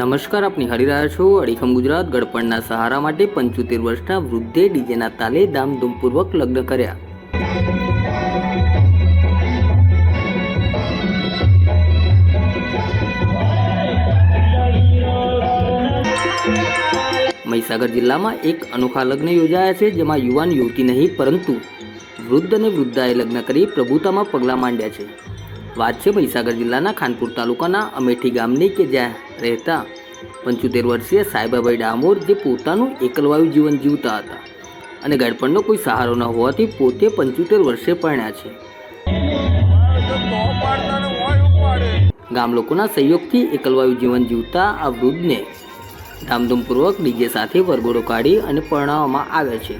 નમસ્કાર, આપની હરી રહ્યા છો અડીખમ ગુજરાત, ગડપણના સહારા માટે પંચોતેર વર્ષના વૃદ્ધે ડીજેના તાલે ધામધૂમપૂર્વક લગ્ન કર્યા. મહીસાગર જિલ્લામાં એક અનોખા લગ્ન યોજાયા છે, જેમાં યુવાન યુવતી નહીં, પરંતુ વૃદ્ધ અને વૃદ્ધાએ લગ્ન કરી પ્રભુતામાં પગલાં માંડ્યા છે. વાત છે મહીસાગર જિલ્લાના ખાનપુર તાલુકાના અમેઠી ગામની કે જ્યાં રહેતા પંચોતેર વર્ષીય સાહેબાભાઈ ડામોર જે પોતાનું એકલવાયુ જીવન જીવતા હતા અને ગડપણનો કોઈ સહારો ન હોવાથી પોતે પંચોતેર વર્ષે પરણ્યા છે. ગામ લોકોના સહયોગથી એકલવાયુ જીવન જીવતા આ વૃદ્ધને ધામધૂમપૂર્વક ડીજે સાથે વરઘોડો કાઢી અને પરણાવવામાં આવે છે.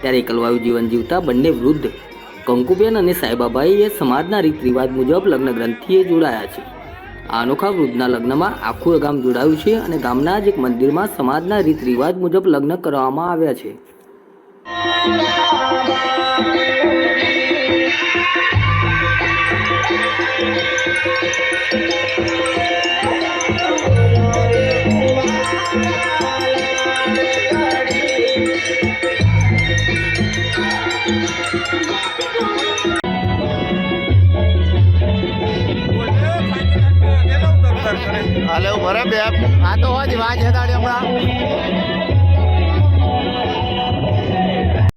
ત્યારે એકલવાયુ જીવન જીવતા બંને વૃદ્ધ કંકુબેન અને સાઈબાબાઈએ સમાજના રીત રિવાજ મુજબ લગ્ન ગ્રંથિએ જોડાયા છે. આ અનોખા વૃદ્ધના લગ્નમાં આખું ગામ જોડાયું છે અને ગામના જ એક મંદિરમાં સમાજના રીત રિવાજ મુજબ લગ્ન કરવામાં આવ્યા છે. Thank ઊભા બરાબર. આ તો હોય જ વાજ હતાડી હમણાં.